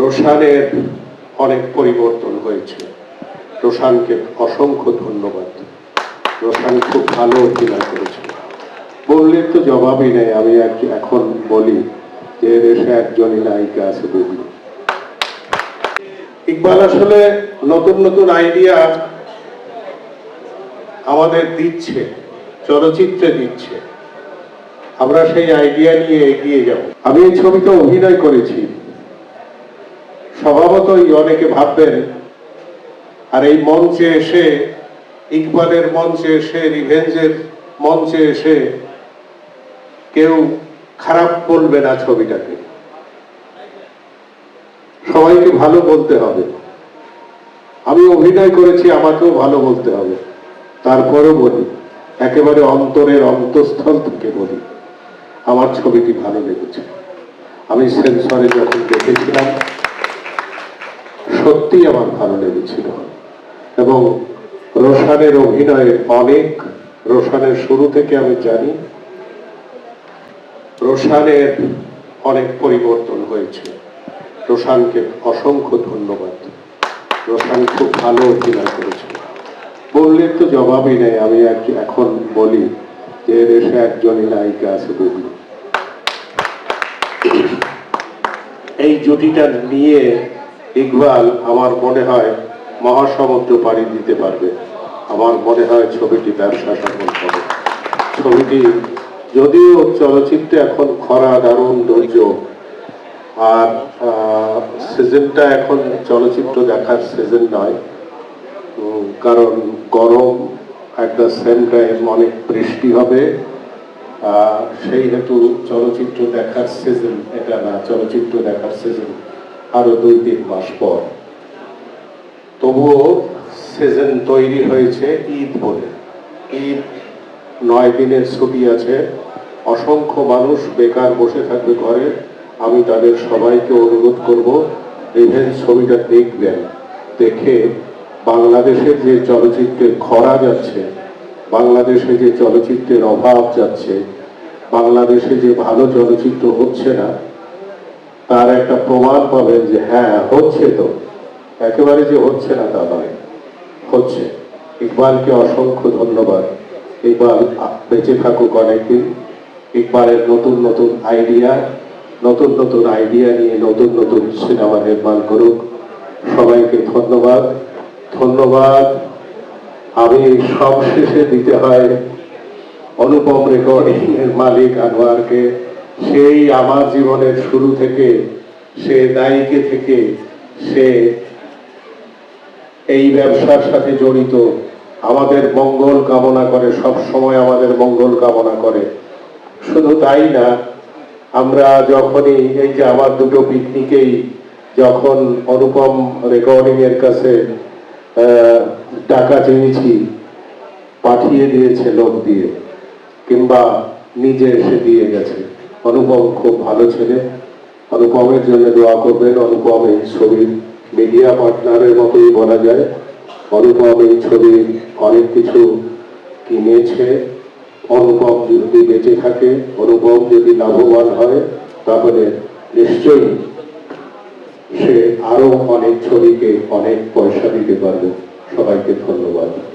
রোশানের অনেক পরিবর্তন হয়েছে। রোশানকে অসংখ্য ধন্যবাদ। রোশান খুব ভালো অভিনয় করেছে বললে তো জবাবই নেই, আমি এখন বলি যে দেশে একজনই নায়িকা আছে বুবলি। ইকবাল, আসলে নতুন নতুন আইডিয়া আমাদের দিচ্ছে, চলচ্চিত্রে দিচ্ছে। আমরা সেই আইডিয়া নিয়ে এগিয়ে যাব। আমি এই ছবিতে অভিনয় করেছি। স্বভাবতই অনেকে ভাববেন, আর এই মঞ্চে এসে, ইকবালের মঞ্চে এসে, রিভেঞ্জের মঞ্চে এসে কেউ খারাপ বলবে না ছবিটাকে। সবাইকে ভালো বলতে হবে। আমি অভিনয় করেছি, আমাকেও ভালো বলতে হবে। তারপরেও বলি, একেবারে অন্তরের অন্তঃস্থল থেকে বলি, আমার ছবিটি ভালো লেগেছে। আমি সেন্সরে যখন দেখেছিলাম সত্যি আমার ভালো লেগেছিল। এবং রোশানের অভিনয়ে অনেক, রোশানের শুরু থেকে আমি জানি, রোশানের অনেক পরিবর্তন হয়েছে। রোশানকে অসংখ্য ধন্যবাদ। রোশান খুব ভালো অভিনয় করেছে। বললে তো জবাবই নেই, আমি এখন বলি যে দেশে একজনই নায়িকা আছে বুবলি এই জুটিটা নিয়ে ইকবাল আমার মনে হয় মহাসমুদ্র পাড়ি দিতে পারবে। আমার মনে হয় ছবিটি ব্যবসা সফল হবে। ছবিটি যদিও চলচ্চিত্রে এখন খরা, দারুণ দুর্যোগ আর সিজনটা এখন চলচ্চিত্র দেখার সিজন নয়। কারণ গরম অ্যাট দ্য সেম টাইম অনেক বৃষ্টি হবে। সেই হেতু চলচ্চিত্র দেখার সিজন, এটা না, চলচ্চিত্র দেখার সিজন আরও দুই, তিন মাস পর। তবুও সিজন তৈরি হয়েছে ঈদ বলে। ঈদ নয় দিনের ছুটি আছে। অসংখ্য মানুষ বেকার বসে থাকবে ঘরে। আমি তাদের সবাইকে অনুরোধ করব ইভেন ছবিটা দেখবেন। দেখে বাংলাদেশের যে চলচ্চিত্রের খরা যাচ্ছে, বাংলাদেশে যে চলচ্চিত্রের অভাব যাচ্ছে, বাংলাদেশে যে ভালো চলচ্চিত্র হচ্ছে না তার একটা প্রমাণ পাবেন যে হ্যাঁ হচ্ছে তো। একেবারে যে হচ্ছে না তা নয়, হচ্ছে। ইকবালকে অসংখ্য ধন্যবাদ। ইকবাল বেঁচে থাকুক অনেকদিন। ইকবালের নতুন নতুন আইডিয়া, নতুন নতুন আইডিয়া নিয়ে নতুন নতুন সিনেমা নির্মাণ করুক। সবাইকে ধন্যবাদ। ধন্যবাদ। আমি সব শেষে দিতে হয় অনুপম রেকর্ডিং এর মালিক আনোয়ারকে। সেই আমার জীবনের শুরু থেকে, সে দায়িকে থেকে, সে এই ব্যবসার সাথে জড়িত, আমাদের মঙ্গল কামনা করে, সব সময় আমাদের মঙ্গল কামনা করে। শুধু তাই না, আমরা যখনই এই যে আমার দুটো পিকনিকেই যখন অনুপম রেকর্ডিং এর কাছে টাকা চেয়েছি, পাঠিয়ে দিয়েছে লোক দিয়ে, কিংবা নিজে এসে দিয়ে গেছে। অনুপম খুব ভালো ছেলে। অনুপমের জন্য দোয়া করবেন। অনুপম এই ছবির মিডিয়া পার্টনারের মতোই বলা যায়। অনুপম এই ছবির অনেক কিছু কিনেছে। অনুপম যদি বেঁচে থাকে, অনুপম যদি লাভবান হয়, তাহলে নিশ্চয়ই সে আরও অনেক ছবিকে, অনেক পয়সা দিতে পারবে। সবাইকে ধন্যবাদ।